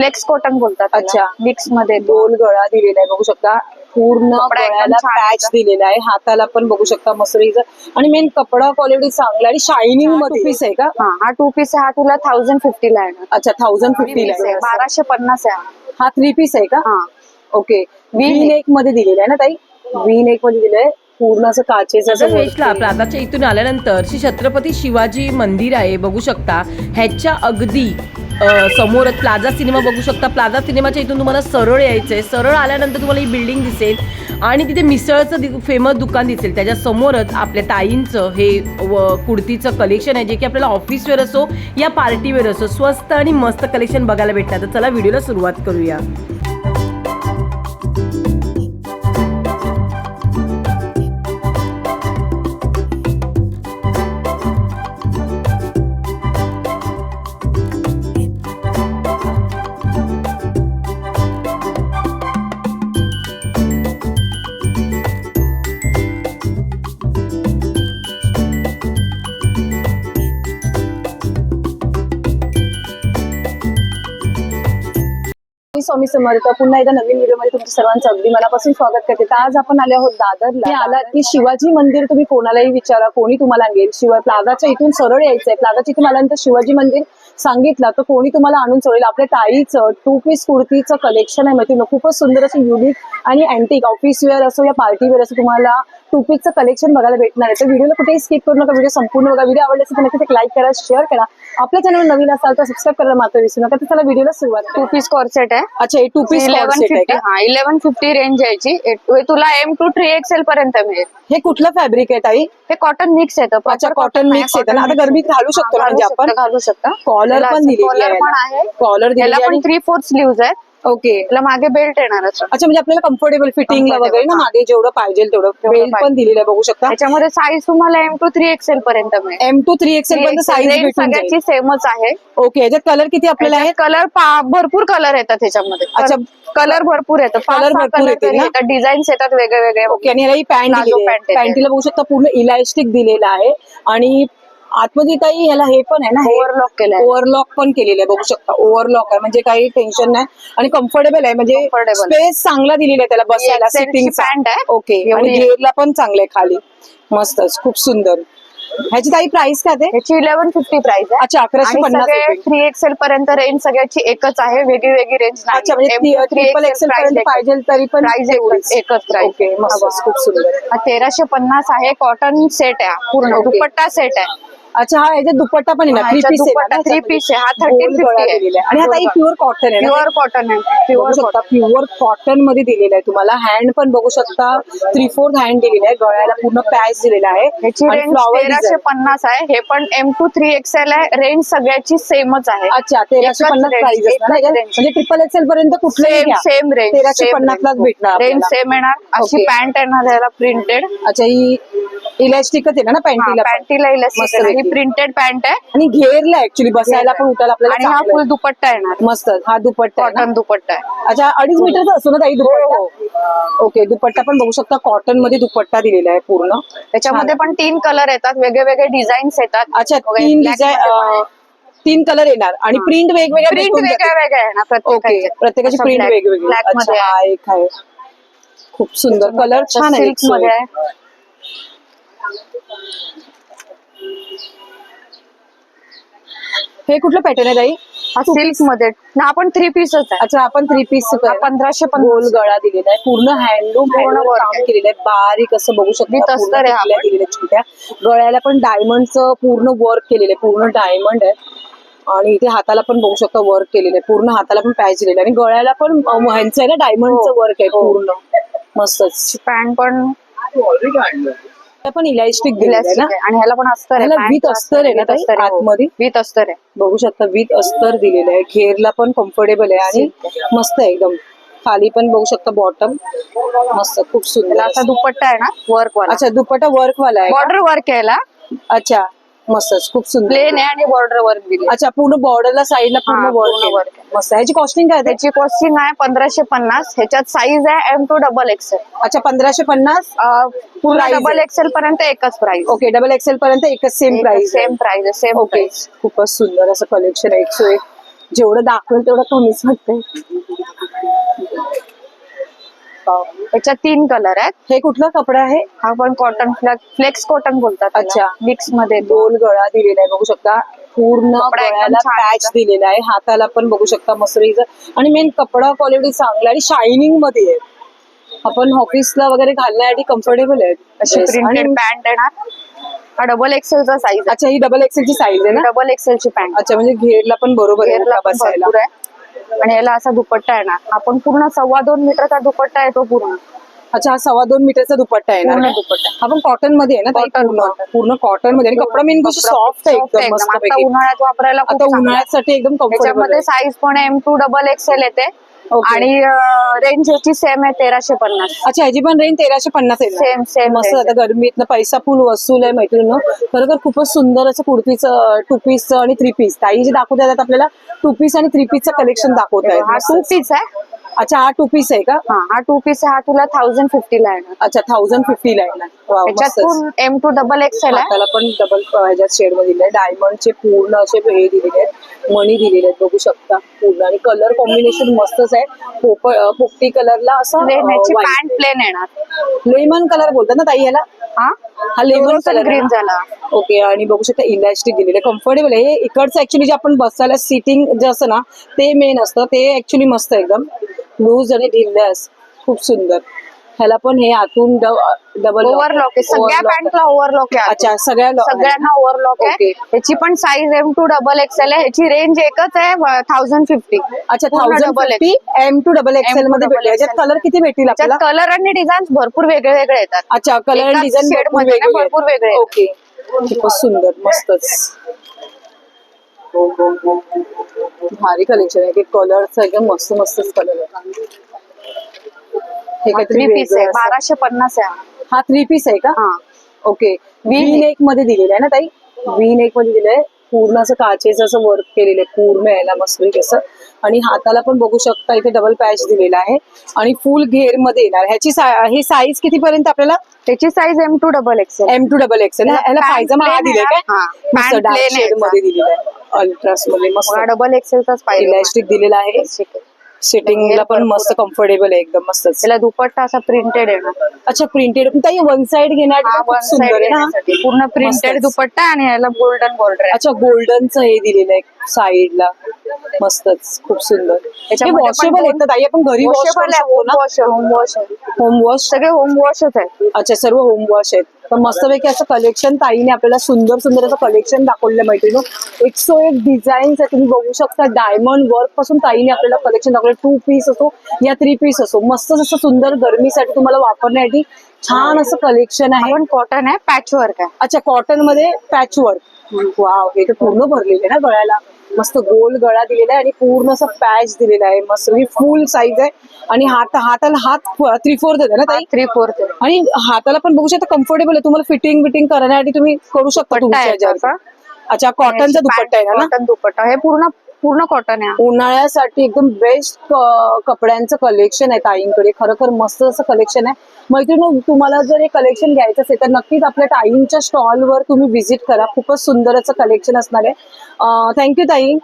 Flex cotton बोलतात अच्छा. मिक्समध्ये. गोल गळा दिलेला आहे बघू शकता. पूर्ण गळ्याला पॅच. दिलेला आहे. हाताला पण बघू शकता मसरीचं आणि मेन कपडा क्वालिटी चांगला आणि शायनिंगमध्ये पीस आहे का? हा हा टू पीस आहे. हा तुला थाउजंड फिफ्टी ला येणार. अच्छा थाउजंड फिफ्टी आहे, बाराशे पन्नास आहे हा. थ्री पीस आहे का? हा. ओके वी नेकमध्ये दिलेला आहे ना ताई? वी नेकमध्ये दिलंय पूर्ण असं काचेचं वेस्टला इथून आल्यानंतर श्री छत्रपती शिवाजी मंदिर आहे बघू शकता. ह्याच्या अगदी समोरच प्लाझा सिनेमा बघू शकता. प्लाझा सिनेमाच्या इथून तुम्हाला सरळ यायचं आहे सरळ आल्यानंतर तुम्हाला ही बिल्डिंग दिसेल. आणि तिथे मिसळचं फेमस दुकान दिसेल. त्याच्या समोरच आपल्या ताईंचं हे व कुर्तीचं कलेक्शन आहे जे की आपल्याला ऑफिसवर असो या पार्टीवर असो स्वस्त आणि मस्त कलेक्शन बघायला भेटणार. तर चला व्हिडिओला सुरुवात करूया. स्वामी समर्थ. पुन्हा एकदा नवीन व्हिडिओमध्ये तुमच्या सर्वांचं अगदी मनापासून स्वागत करते. तर आज आपण आले आहोत दादरला. आलात. की शिवाजी मंदिर तुम्ही कोणालाही विचारा कोणी तुम्हाला आणेल शिवाय प्लाझाच्या इथून सरळ यायचंय. प्लाझाच्या इथून आल्यानंतर शिवाजी मंदिर सांगितलं तर कोणी तुम्हाला आणून सोडेल. आपल्या ताईचं टू पीस कुर्तीचं कलेक्शन आहे माहिती खूपच सुंदर असं युनिक आणि अँटिक ऑफिस वेअर असो या पार्टी वेअर असो तुम्हाला टू पीसचं कलेक्शन बघायला भेटणार आहे. तर व्हिडिओला कुठेही स्किप करू नका. व्हिडिओ संपूर्ण बघा. व्हिडिओ आवडला असेल तर नक्कीच लाईक करा शेअर करा. आपल्या चॅनल नवीन असाल तर सबस्क्राईब करायला मात्र विसरू नका. तर चला व्हिडिओला सुरुवात टू पीस कॉर्सेट आहे. अच्छा टू पीस इलेव्हन फिफ्टी हा इलेव्हन फिफ्टी रेंज यायची तुला एम टू थ्री एक्सेल पर्यंत मिळेल. हे कुठलं फॅब्रिक आहे ताई? हे कॉटन मिक्स येतं अच्छा, cotton mix येतं ना. आता गरमीत घालू शकतो म्हणजे आपण? घालू शकता. कॉलर पण दिलेली कॉलर पण आहे. कॉलर दिलेली पण आणि थ्री फोर्थ स्लीव्ह आहेत. ओके त्याला मागे बेल्ट येणार असं अच्छा म्हणजे आपल्याला कम्फर्टेबल Comfortable, वगैरे ना. मागे जेवढं पाहिजे तेवढं जेवढं बेल्ट पण पाहिजे. दिलेलं आहे बघू शकता. त्याच्यामध्ये साईज तुम्हाला एम टू थ्री एक्सेल पर्यंत मिळेल. एम टू थ्री एक्सेल पर्यंत साईज Range भेटून सगळ्याची सेमच आहे. ओके याच्यात कलर किती आपल्याला आहे कलर भरपूर कलर येतात त्याच्यामध्ये अच्छा. कलर भरपूर येतात. Colour सहा भरपूर कलर येतील ना? येतात. डिझाईन्स येतात वेगळे वेगळे ओके आणि याला ही पॅन्ट आहे. पॅन्टीला बघू शकता पूर्ण इलास्टिक दिलेलं आहे. आणि आतमध्ये काही ह्याला हे पण आहे ना Overlock केलंय. ओव्हरलॉक पण केलेलं आहे बघू शकता ओव्हरलॉक आहे म्हणजे काही टेन्शन नाही आणि कम्फर्टेबल आहे म्हणजे. स्पेस चांगला दिलेला आहे त्याला बसायला सिटिंग pant आहे. ओके आणि. घेरला पण चांगलं आहे खाली मस्तच खूप सुंदर ह्याची काही प्राइस काय ते ह्याची इलेव्हन फिफ्टी प्राइस आहे अच्छा अकराशे पन्नास. थ्री एक्सेल पर्यंत रेंज सगळ्याची एकच आहे वेगळी वेगळी रेंज अच्छा म्हणजे ट्रिपल एक्सेल पर्यंत पाहिजे तरी पण प्राइस. एकच प्राइस खूप सुंदर तेराशे पन्नास आहे कॉटन सेट आहे पूर्ण. दुपट्टा सेट आहे अच्छा हा याच्यात दुपट्टा पण आहे ना हा, थ्री पीस three piece आहे. हा 1350 आहे. आणि ताई प्युअर कॉटन आहे प्युअर कॉटन आहे. प्युअर शकता प्युअर कॉटनमध्ये दिलेलं आहे तुम्हाला. हँड पण बघू शकता थ्री फोर्थ हँड दिलेला आहे. गळ्याला पूर्ण पॅच दिलेला आहे. ह्याची रेंज तेराशे पन्नास आहे. हे पण एम टू थ्री एक्सेल आहे. रेंज सगळ्याची सेमच आहे. अच्छा तेराशे पन्नास प्राइस. म्हणजे ट्रिपल एक्सेल पर्यंत कुठलंही सेम रेंज तेराशे पन्नास भेटणार रेंज. सेम येणार अशी. पॅन्ट येणार याला प्रिंटेड अच्छा ही इलॅस्टिकच आहे ना पॅन्टीला. पॅन्टीला मस्त इलास्टिक ही. प्रिंटेड पॅन्ट आहे. आणि घेरला ऍक्च्युली बसायला पण उठायला आणि आपल्याला हा चांगलं फुल आहे. दुपट्टा येणार. मस्त. हा दुपट्टा आहे ना? कॉटन दुपट्टा आहे. अच्छा अडीच मीटरचा असतो ना ताई दुपट्टा? ओके दुपट्टा पण बघू शकता कॉटनमध्ये दुपट्टा दिलेला आहे पूर्ण. त्याच्यामध्ये पण तीन कलर येतात वेगळे वेगळे डिझाईन्स येतात. अच्छा तीन डिझाईन तीन कलर येणार. आणि प्रिंट वेगवेगळ्या प्रिंट भेटून जातील. वेगळ्या वेगळ्या ओके प्रत्येकाची. असं प्रिंट black- वेगवेगळी. black मध्ये अच्छा हा एक आहे. खूप सुंदर कलर छान आहे. मध्ये आहे. हे कुठलं पॅटर्न आहे ताई? हा सिल्कमध्ये ना आपण थ्री पीसच आहे. अच्छा आपण थ्री पीस हा पंधराशे गोल पन्नास. गळा दिलेला आहे. पूर्ण हँडलूम पूर्ण काम. केलेलं आहे. बारीक असं बघू शकता. हा पण. दिलेल्या छोट्या. गळ्याला पण डायमंडचं पूर्ण वर्क केलेलं आहे. पूर्ण डायमंड आहे. आणि इथे हाताला पण बघू शकता वर्क केलेलं आहे. पूर्ण हाताला पण पॅच दिलेलं आणि गळ्याला पण ह्यांचं आहे ना डायमंडचं हो. वर्क आहे पूर्ण. मस्तच. पॅन्ट पण. पण इलास्टिक दिलेलं आहे ना? आहे. आणि ह्याला पण अस्तर आहे. ह्याला अस्तर आहे ना ताई, आतमध्ये? विथ अस्तर आहे. बघू शकता विथ अस्तर दिलेलं आहे. घेरला पण कम्फर्टेबल आहे आणि मस्त आहे एकदम. खाली पण बघू शकता बॉटम मस्त खूप सुंदर असा दुपट्टा आहे ना वर्क वाला. अच्छा दुपट्टा वर्क वाला आहे? बॉर्डर वर्क यायला अच्छा. मस्तच खूप सुंदर. प्लेन आहे आणि बॉर्डर वर्क दिली अच्छा पूर्ण बॉर्डरला साईडला पूर्ण हा, वर्क आहे. मस्त. ह्याची कॉस्टिंग काय आहे त्याची कॉस्टिंग आहे पंधराशे पन्नास. ह्याच्यात साईज आहे एम टू डबल एक्सेल अच्छा पंधराशे पन्नास? पूर्ण Price डबल. एक्सेल पर्यंत एकच प्राइस ओके डबल एक्सेल पर्यंत एकच सेम प्राइस सेम प्राइस आहे सेम ओके खूपच सुंदर असं कलेक्शन आहे. एकशे एक जेवढं दाखवेल तेवढं कमीच वाटतंय. त्याच्यात तीन कलर आहेत. हे कुठला कपडा आहे? हा पण कॉटन फ्लेक्स कॉटन बोलतात अच्छा. मिक्समध्ये. गोल गळा दिलेला आहे बघू शकता. पूर्ण गळ्याला पॅच. दिलेला आहे. हाताला पण बघू शकता मसरीचं. आणि मेन कपडा क्वालिटी चांगला आणि शायनिंगमध्ये आहे. आपण ऑफिसला वगैरे घालण्यासाठी कम्फर्टेबल आहे. अशी. प्रिंटेड पॅन्ट येणार हा डबल एक्सेलचा साईज अच्छा ही डबल एक्सेल ची साईज आहे ना? डबल एक्सेलची पॅन्ट अच्छा म्हणजे घेरला पण बरोबर आहे बसायला. आणि याला असा दुपट्टा येणार. आपण पूर्ण सव्वा दोन मीटरचा दुपट्टा येतो पूर्ण. अच्छा हा सव्वा दोन मीटरचा दुपट्टा आहे पूर्ण ना दुपट्टा. आपण कॉटनमध्ये आहे ना ताई? Cotton, पूर्ण cotton. पूर्ण कॉटनमध्ये. आणि कपडा मेन गोष्ट सॉफ्ट आहे Soft एकदम मस्त आता उन्हाळ्यात वापरायला खूप आता चांगला आहे. उन्हाळ्यासाठी एकदम कम्फर्टेबल त्याच्यामध्ये साईज पण एम टू डबल एक्सेल येते. Okay. आणि रेंज याची सेम आहे तेराशे पन्नास. अच्छा ह्याची पण रेंज तेराशे पन्नास आहे same मस्त range आता गरमीतनं पैसा फुल वसूल आहे मैत्रिणी खरोखर खूपच सुंदर असं कुर्तीचं टू पीसचं आणि थ्री पीस ताई जे दाखवत आहेत आपल्याला टू पीस आणि थ्री पीसचं कलेक्शन दाखवत हा आहेत टू पीस आहे. अच्छा हा टू पीस आहे का? हा हा टू पीस हा तुला थाउजंड फिफ्टी ला येणार. अच्छा थाउजंड फिफ्टी ला. त्याच्यातून एम टू डबल एक्सेल आहे. हाताला पण डबल ह्याच्यात शेडमध्ये दिले डायमंडचे पूर्ण असे हे दिलेले आहेत. मणी दिलेले आहेत बघू शकता. पूर्ण. आणि कलर कॉम्बिनेशन मस्तच आहे. पोपटी कलरला असं पॅन्ट प्लेन येणार. लेमन कलर बोलतात ना ताई याला? हा? हा लेमन कलर ग्रीन झाला. ओके आणि बघू शकता इलॅस्टिक दिलेले कम्फर्टेबल आहे. हे इकडचं ऍक्च्युली जे आपण बसायला सिटिंग जे असतं ना ते मेन असतं. ते ऍक्च्युली मस्त एकदम. लूज आणि ढिल्ल्यास खूप सुंदर. ह्याला पण हे आतून डबल ओव्हरलॉक आहे. सगळ्या पॅन्टला ओव्हरलॉक आहे अच्छा सगळ्या सगळ्यांना ओव्हरलॉक आहे. Okay. याची पण size M to double XL आहे. याची रेंज एकच आहे थाउजंड फिफ्टी अच्छा thousand double M to double XL मध्ये भेटेल याच्यात. कलर किती भेटतील आपल्याला? कलर आणि डिझाईन भरपूर वेगळे वेगळे येतात. अच्छा कलर एकाच डिझाईन shade मध्ये भरपूर वेगळे. ओके खूपच सुंदर मस्तच. भारी कलेक्शन आहे. कलर एकदम मस्त मस्तच कलर आहे. हे थ्री पीस आहे. बाराशे पन्नास आहे. हा थ्री पीस आहे का? हा. ओके वी नेकमध्ये दिलेलं आहे ना ताई? वी नेकमध्ये दिलंय पूर्ण असं काचेचं असं वर्क केलेलं आहे. पूर्ण याला मस्त असं आणि हाताला पण बघू शकता इथे डबल पॅच दिलेला आहे. आणि फुल घेरमध्ये येणार. ह्याची हे साईज किती पर्यंत आपल्याला? त्याची size M to double XL M to double XL ह्याला पायजमा हा दिलाय आहे काय? डार्क शेडमध्ये दिलेला आहे. अल्ट्रासमध्ये मस्त. डबल एक्सेलचाच पाहिजे. इलॅस्टिक दिलेला आहे. सिटिंगला पण मस्त कम्फर्टेबल आहे एकदम मस्तच. त्याला दुपट्टा असा प्रिंटेड येणार अच्छा प्रिंटेड ताई वन साइड घेण्यासाठी पण खूप वन सुंदर आहे ना? पूर्ण प्रिंटेड मस्तच. दुपट्टा आणि याला गोल्डन बॉर्डर आहे. अच्छा गोल्डनचं हे दिलेलं आहे साईडला मस्तच खूप सुंदर. त्याच्यामध्ये पण वॉशेबल दोन- येतात आई आपण घरी वॉश वॉशेबल करू आहे शकतो होम ना wash home wash home wash सगळे होम वॉशच आहे अच्छा सर्व होम वॉश आहेत. तर मस्तपैकी असं कलेक्शन ताईने आपल्याला सुंदर सुंदर असं कलेक्शन दाखवलेलं मैत्रिणी एकशे एक डिझाईन्स आहे तुम्ही बघू शकता. डायमंड वर्कपासून ताईने आपल्याला कलेक्शन दाखवलं टू पीस असो या थ्री पीस असो. मस्त असं सुंदर गरमीसाठी तुम्हाला वापरण्यासाठी छान असं कलेक्शन आहे. पण कॉटन आहे पॅच वर्क आहे. अच्छा कॉटनमध्ये पॅच वर्क वाव हे तर पूर्ण भरलेलं आहे ना गळ्याला. मस्त गोल गळा दिलेला आहे आणि पूर्ण असं पॅच दिलेला आहे. मस्त फुल साईज आहे. आणि हात हाताला हात थ्री फोर्थ आहे ना ताई? थ्री फोर्थ आणि हाताला पण बघू शकता कम्फर्टेबल आहे. तुम्हाला फिटिंग बिटिंग करण्यासाठी तुम्ही करू शकता तुमच्या. अच्छा कॉटनचा दुपट्टा आहे ना? कॉटन दुपट्टा. हे पूर्ण पूर्ण कॉटन आहे. उन्हाळ्यासाठी एकदम बेस्ट कपड्यांचं कलेक्शन आहे ताईंकडे. खरोखर मस्त असं कलेक्शन आहे. मैत्रिणी तुम्हाला जर हे कलेक्शन घ्यायचं असेल तर नक्कीच आपल्या ताईंच्या स्टॉलवर तुम्ही व्हिजिट करा. खूपच सुंदर असं कलेक्शन असणार आहे. थँक्यू ताई.